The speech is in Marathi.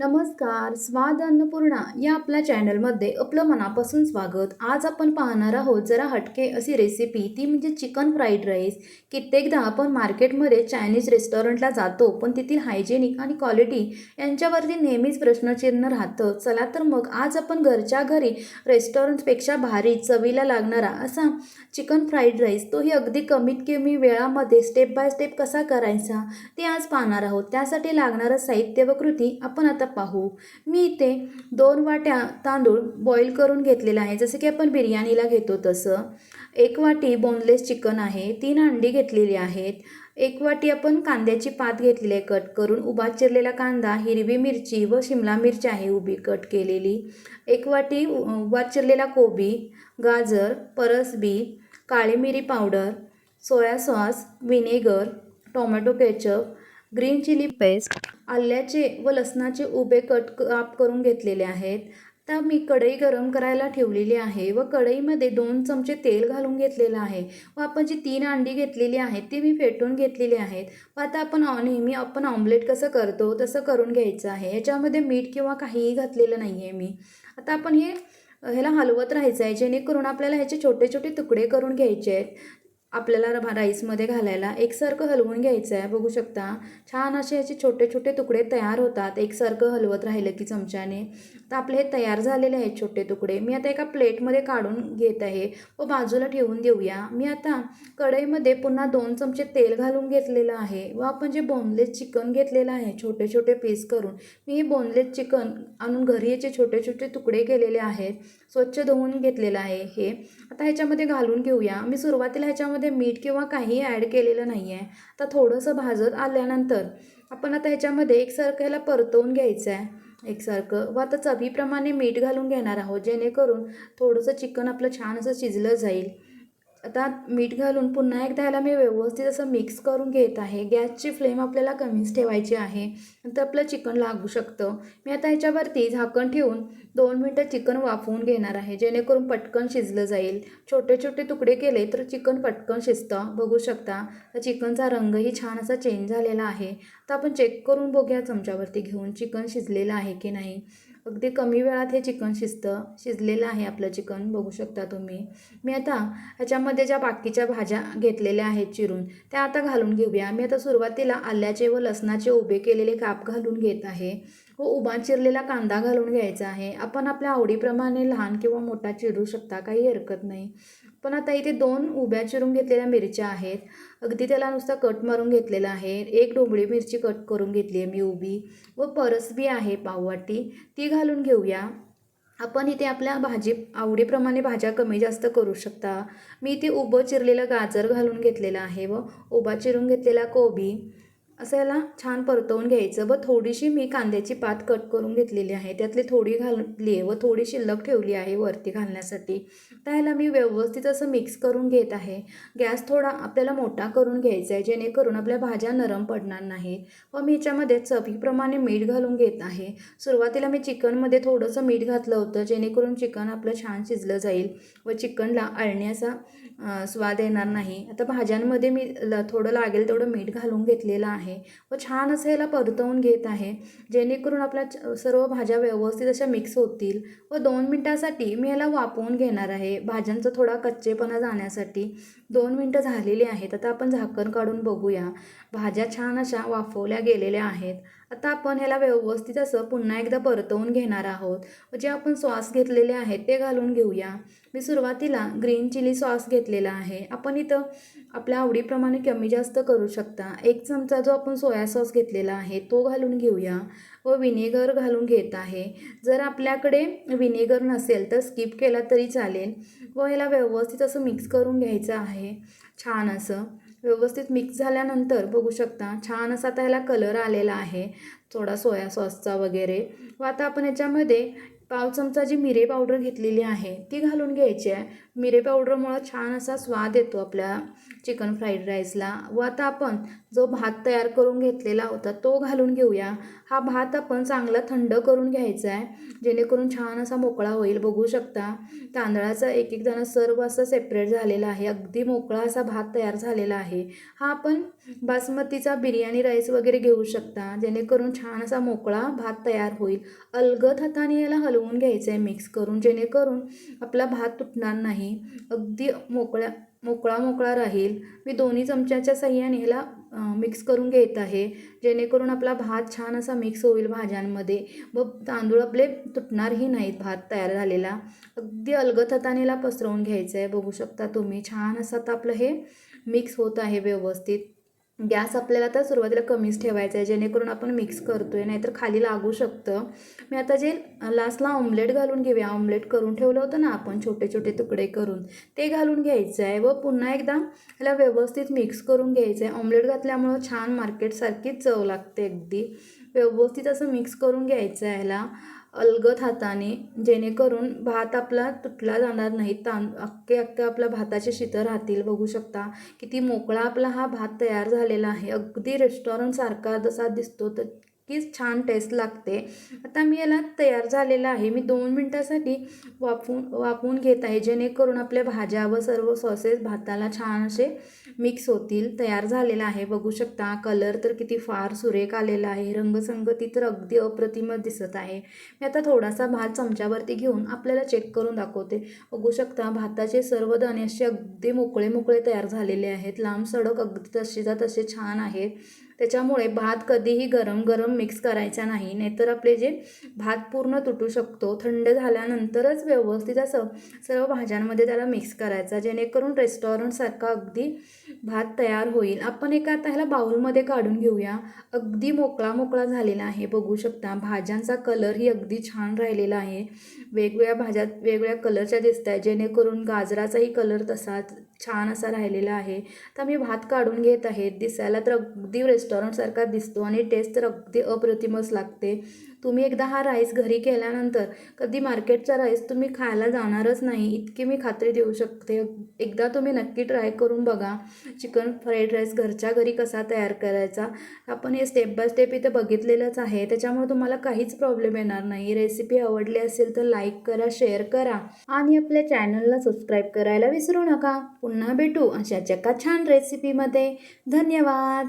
नमस्कार स्वाद अन्नपूर्णा या आपल्या चॅनलमध्ये आपलं मनापासून स्वागत. आज आपण पाहणार आहोत जरा हटके अशी रेसिपी ती म्हणजे चिकन फ्राईड राईस. कित्येकदा आपण मार्केटमध्ये चायनीज रेस्टॉरंटला जातो पण तेथील हायजेनिक आणि क्वालिटी यांच्यावरती नेहमीच प्रश्नचिन्ह राहतं. चला तर मग आज आपण घरच्या घरी रेस्टॉरंटपेक्षा भारी चवीला लागणारा असा चिकन फ्राईड राईस तोही अगदी कमीत कमी वेळामध्ये स्टेप बाय स्टेप कसा करायचा ते आज पाहणार आहोत. त्यासाठी लागणारं साहित्य व कृती आपण आता पाहू. मी इथे दोन वाट्या तांदूळ बॉईल करून घेतलेला आहे. जसं की आपण बिर्याणीला घेतो तसं. एक वाटी बोनलेस चिकन आहे. तीन अंडी घेतलेली आहेत. एक वाटी आपण कांद्याची पात घेतलेली आहे कट करून. उभा चिरलेला कांदा हिरवी मिरची व शिमला मिरची आहे उभी कट केलेली. एक वाटी उभा चिरलेला कोबी गाजर परसबी काळी मिरी powder soya sauce vinegar tomato ketchup green chilli paste आल्याचे व लसणाचे उभे कट काप करून घेतलेले आहेत. आता मी कढई गरम करायला ठेवलेली आहे व कढईमध्ये दोन चमचे तेल घालून घेतलेलं आहे व आपण जी तीन अंडी घेतलेली आहेत ती मी फेटून घेतलेली आहेत. व आता आपण नेहमी आपण ऑमलेट कसं करतो तसं करून घ्यायचं आहे. याच्यामध्ये मीठ किंवा काहीही घातलेलं नाही आहे मी. आता आपण हे ह्याला हलवत राहायचं आहे जेणेकरून आपल्याला ह्याचे छोटे छोटे तुकडे करून घ्यायचे आहेत. आपल्याला र- राईसमध्ये घालायला एकसारखं हलवून घ्यायचं आहे. बघू शकता छान असे याचे छोटे छोटे तुकडे तयार होतात. एकसारखं हलवत राहिलं की चमच्याने. तर आपले हे तयार झालेले आहेत छोटे तुकडे. मी आता एका प्लेटमध्ये काढून घेत आहे. व बाजूला ठेवून देऊया. मी आता कढईमध्ये पुन्हा दोन चमचे तेल घालून घेतलेलं आहे. व आपण जे बोनलेस चिकन घेतलेलं आहे छोटे छोटे पीस करून मी हे बोनलेस चिकन आणून घरी याचे छोटे छोटे तुकडे केलेले आहेत. स्वच्छ धुवून घेतलेलं आहे हे. आता ह्याच्यामध्ये घालून घेऊया. मी सुरुवातीला ह्याच्यामध्ये मीठ किंवा काही ॲड केलेलं नाही आहे आता थोडंसं भाजत आल्यानंतर आपण आता ह्याच्यामध्ये एकसारखं ह्याला परतवून घ्यायचं आहे एकसारखं. व आता चवीप्रमाणे मीठ घालून घेणार आहोत जेणेकरून थोडंसं चिकन आपलं छान असं शिजलं जाईल. आता मीठ घालून पुन्हा एकदा ह्याला मी व्यवस्थित असं मिक्स करून घेत आहे. गॅसची फ्लेम आपल्याला कमीच ठेवायची आहे. नंतर आपलं चिकन लागू शकतं. मी आता ह्याच्यावरती झाकण ठेवून दोन मिनटं चिकन वाफवून घेणार आहे. जेणेकरून पटकन शिजलं जाईल. छोटे छोटे तुकडे केले तर चिकन पटकन शिजतं. बघू शकता तर चिकनचा रंगही छान असा चेंज झालेला आहे. तर आपण चेक करून बघूया चमच्यावरती घेऊन चिकन शिजलेलं आहे की नाही. अगदी कमी वेळात हे चिकन शिजतं शिजलेलं आहे आपलं चिकन बघू शकता तुम्ही. मी आता ह्याच्यामध्ये ज्या बाकीच्या भाज्या घेतलेल्या आहेत चिरून त्या आता घालून घेऊया. मी आता सुरुवातीला आल्याचे व लसणाचे उभे केलेले काप घालून घेत आहे. व उभा चिरलेला कांदा घालून घ्यायचा आहे. आपण आपल्या आवडीप्रमाणे लहान किंवा मोठा चिरू शकता काही हरकत नाही. पण आता इथे दोन उभ्या चिरून घेतलेल्या मिरच्या आहेत. अगदी त्याला नुसता कट मारून घेतलेला आहे. एक डोंबळी मिरची कट करून घेतली आहे मी उभी. व परसबी आहे पाववाटी. ती घालून घेऊया. आपण इथे आपल्या भाजी आवडीप्रमाणे भाज्या कमी जास्त करू शकता. मी इथे उभं चिरलेलं गाजर घालून घेतलेलं आहे व उभा चिरून घेतलेला कोबी. असं याला छान परतवून घ्यायचं. व थोडीशी मी कांद्याची पात कट करून घेतलेली आहे. त्यातली थोडी घालली आहे व थोडी शिल्लक ठेवली आहे वरती घालण्यासाठी. तर ह्याला मी व्यवस्थित असं मिक्स करून घेत आहे. गॅस थोडा आपल्याला मोठा करून घ्यायचा आहे. जेणेकरून आपल्या भाज्या नरम पडणार नाहीत. व मी याच्यामध्ये चवीप्रमाणे मीठ घालून घेत आहे. सुरुवातीला मी चिकनमध्ये थोडंसं मीठ घातलं होतं. जेणेकरून चिकन आपलं छान शिजलं जाईल. व चिकनला अळण्याचा स्वाद येणार नाही. आता भाज्यांमध्ये मी ल थोडं लागेल तेवढं मीठ घालून घेतलेलं आहे. व छान असं ह्याला परतवून घेत आहे. जेणेकरून आपल्या सर्व भाज्या व्यवस्थित अशा मिक्स होतील. व दोन मिनटासाठी मी ह्याला वापवून घेणार आहे. भाज्यांचा थोडा कच्चेपणा जाण्यासाठी दोन मिनटं झालेली आहेत. आता आपण झाकण काढून बघूया. भाज्या छान अशा वाफवल्या गेलेल्या आहेत. आता आपण ह्याला व्यवस्थित असं पुन्हा एकदा परतवून घेणार आहोत. जे आपण सॉस घेतलेले आहेत ते घालून घेऊया. मी सुरुवातीला ग्रीन चिली सॉस घेतलेला आहे. आपण इथं आपल्या आवडीप्रमाणे कमी जास्त करू शकता. एक चमचा जो आपण सोया सॉस घेतलेला आहे तो घालून घेऊया व विनेगर घालून घेत आहे. जर आपल्याकडे विनेगर नसेल तर स्किप केला तरी चालेल व याला व्यवस्थित असं मिक्स करून घ्यायचं आहे. छान असं. व्यवस्थित मिक्स झाल्यानंतर बघू शकता छान असा आता ह्याला कलर आलेला आहे. थोडा सोया सॉसचा वगैरे. व आता आपण याच्यामध्ये पाव चमचा जी मिरे पावडर घेतलेली आहे ती घालून घ्यायची आहे. मिरे पावडरमुळं छान असा स्वाद येतो आपल्या चिकन फ्राईड राईसला. व आता आपण जो भात तयार करून घेतलेला होता तो घालून घेऊया. हा भात आपण चांगला थंड करून घ्यायचा आहे जेणेकरून छान असा मोकळा होईल. बघू शकता तांदळाचा एक एक जण सर्व असा सेपरेट झालेला आहे. अगदी मोकळा असा भात तयार झालेला आहे. हा आपण बासमतीचा बिर्याणी राईस वगैरे घेऊ शकता जेणेकरून छान असा मोकळा भात तयार होईल. अलगद हाताने याला हलवून घ्यायचं आहे मिक्स करून जेणेकरून आपला भात तुटणार नाही. अगदी मोकळ्या मोकळा मोकळा राहील. मी दोन्ही चमच्याच्या सहाय्याने ह्याला मिक्स करून घेत आहे. जेणेकरून आपला भात छान असा मिक्स होईल भाज्यांमध्ये. व तांदूळ आपले तुटणारही नाहीत भात तयार झालेला. अगदी अलगत हातानेला पसरवून घ्यायचं आहे बघू शकता तुम्ही छान असं आता आपलं हे मिक्स होत आहे व्यवस्थित. गॅस आपल्याला आता सुरुवातीला कमीच ठेवायचा आहे जेणेकरून आपण मिक्स करतो आहे नाहीतर खाली लागू शकतं. मी आता जे लास्टला ऑमलेट घालून घेऊया. ऑमलेट करून ठेवलं होतं ना आपण छोटे छोटे तुकडे करून. ते घालून घ्यायचं आहे व पुन्हा एकदा ह्याला व्यवस्थित मिक्स करून घ्यायचं आहे. ऑमलेट घातल्यामुळं छान मार्केटसारखीच चव लागते अगदी. व्यवस्थित असं मिक्स करून घ्यायचं आहे ह्याला अलगद हाताने जेणेकरून भात आपला तुटला जाणार नाही. तां अख्खे अख्खे आपल्या भाताचे शीतं राहतील. बघू शकता किती मोकळा आपला हा भात तयार झालेला आहे. अगदी रेस्टॉरंटसारखा जसा दिसतो तर नक्कीच छान टेस्ट लागते. आता मी याला तयार झालेला आहे. मी दोन मिनटासाठी वाफून वाफवून घेत आहे. जेणेकरून आपल्या भाज्या व सर्व सॉसेस भाताला छान असे मिक्स होतील. तयार झालेला आहे. बघू शकता कलर तर किती फार सुरेख आलेला आहे. रंगसंगती तर अगदी अप्रतिमच दिसत आहे. मी आता थोडासा भात चमच्यावरती घेऊन आपल्याला चेक करून दाखवते. बघू शकता भाताचे सर्व दाणे असे अगदी मोकळे मोकळे तयार झालेले आहेत. लांब सडक अगदी तसेच्या तसे छान आहेत. त्याच्यामुळे भात कधीही गरम गरम मिक्स करायचा नाही. नाहीतर आपले जे भात पूर्ण तुटू शकतो थंड झाल्यानंतरच व्यवस्थित असं सर्व भाज्यांमध्ये त्याला मिक्स करायचा. जेणेकरून रेस्टॉरंटसारखा अगदी भात तयार होईल. आपण एका आता ह्याला बाउलमध्ये काढून घेऊया. अगदी मोकळा मोकळा झालेला आहे. बघू शकता भाज्यांचा कलरही अगदी छान राहिलेला आहे. वेगवेगळ्या भाज्या वेगवेगळ्या कलरच्या दिसत आहेत जेणेकरून गाजराचाही कलर तसाच छान असा राहिलेला आहे. तर मी भात काढून घेत आहे. दिसायला तर अगदी रेस्टॉरंटसारखा दिसतो आणि टेस्ट तर अगदी अप्रतिमच लागते. तुम्ही एकदा हा राईस घरी केल्यानंतर कधी मार्केटचा राईस तुम्ही खायला जाणारच नाही इतकी मी खात्री देऊ शकते. एकदा तुम्ही नक्की ट्राय करून बघा चिकन फ्राईड राईस घरच्या घरी कसा तयार करायचा. आपण हे स्टेप बाय स्टेप इथं बघितलेलंच आहे. त्याच्यामुळे तुम्हाला काहीच प्रॉब्लेम येणार नाही. रेसिपी आवडली असेल तर लाईक करा शेअर करा आणि आपल्या चॅनलला सबस्क्राईब करायला विसरू नका. पुन्हा भेटू अशा चका छान रेसिपीमध्ये. धन्यवाद!